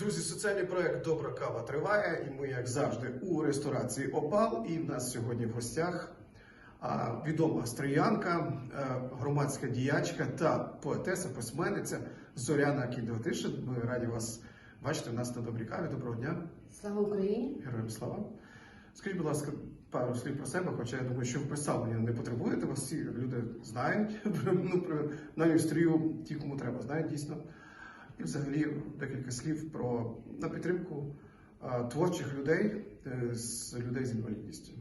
Друзі, соціальний проект Добра кава триває, і ми, як завжди, у ресторації Опал. І в нас сьогодні в гостях відома стріянка, е, громадська діячка та поетеса, письменниця Зоряна Кіндотишин. Ми раді вас бачити у нас на добрій каві. Доброго дня, Слава Україні! героям слава. Скажіть, будь ласка, пару слів про себе, хоча я думаю, що в представлення не потребуєте, вас всі люди знають. Ну, про на ілюстрію, ті, кому треба, знають дійсно. І взагалі декілька слів про на підтримку творчих людей е, з людей з інвалідністю.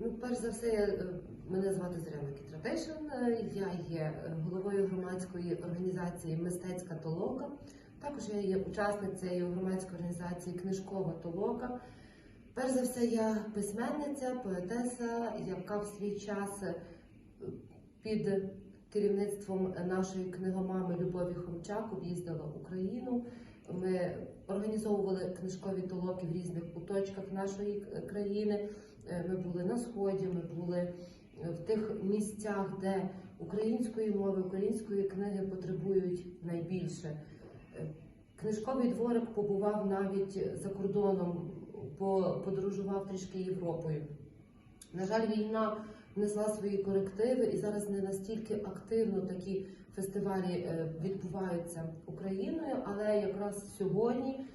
Ну, перш за все, е, мене звати Зоряна Кітрапешин. е, Я є головою громадської організації Мистецька толока. Також я є учасницею громадської організації Книжкова толока. Перш за все, я письменниця, поетеса, яка в свій час під керівництвом нашої книгомами Любові Хомчак об'їздила Україну. Ми організовували книжкові толоки в різних куточках нашої країни. Е, Ми були на сході, ми були е, в тих місцях, де української мови, української книги потребують найбільше. Е, Книжковий дворик побував навіть за кордоном, по- подорожував трішки Європою. На жаль, війна внесла свої корективи, і зараз не настільки активно такі фестивалі е, відбуваються Україною, але якраз сьогодні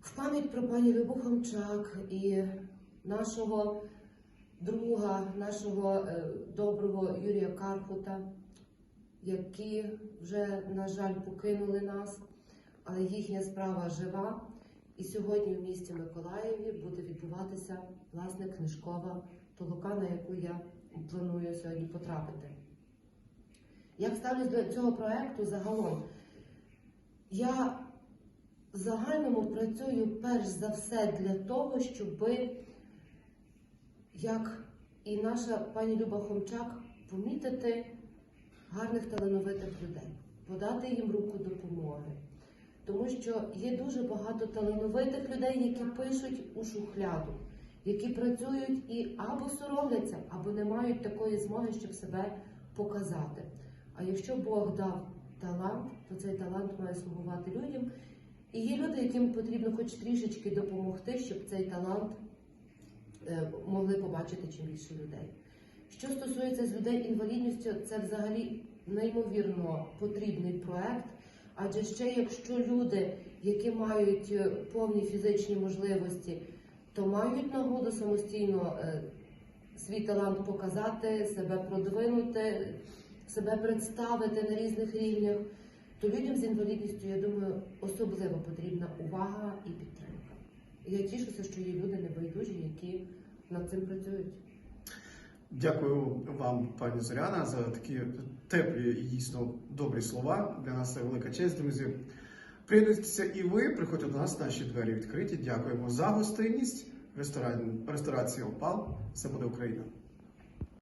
в пам'ять про пані Любу Хомчак і нашого друга, нашого е, доброго Юрія Карпута, які вже, на жаль, покинули нас, але їхня справа жива. І сьогодні в місті Миколаєві буде відбуватися власне книжкова толока, на яку я планую сьогодні потрапити. Як ставлюсь до цього проекту загалом? Я загальному працюю перш за все для того, щоб, як і наша пані Люба Хомчак, помітити гарних талановитих людей, подати їм руку допомоги. Тому що є дуже багато талановитих людей, які пишуть у шухляду, які працюють і або соромляться, або не мають такої змоги, щоб себе показати. А якщо Бог дав талант, то цей талант має слугувати людям. І є люди, яким потрібно хоч трішечки допомогти, щоб цей талант е, могли побачити чим більше людей. Що стосується з людей інвалідністю, це взагалі неймовірно потрібний проект. Адже ще якщо люди, які мають е, повні фізичні можливості, то мають нагоду самостійно е, свій талант показати, себе продвинути, себе представити на різних рівнях, то людям з інвалідністю, я думаю, особливо потрібна увага і підтримка. Я тішуся, що є люди небайдужі, які над цим працюють. Дякую вам, пані Зоряна, за такі теплі і дійсно добрі слова. Для нас це велика честь, друзі. Приєднуйтеся і ви, приходьте до нас, наші двері відкриті. Дякуємо за гостинність. Ресторан, ресторація Опал. Все буде Україна.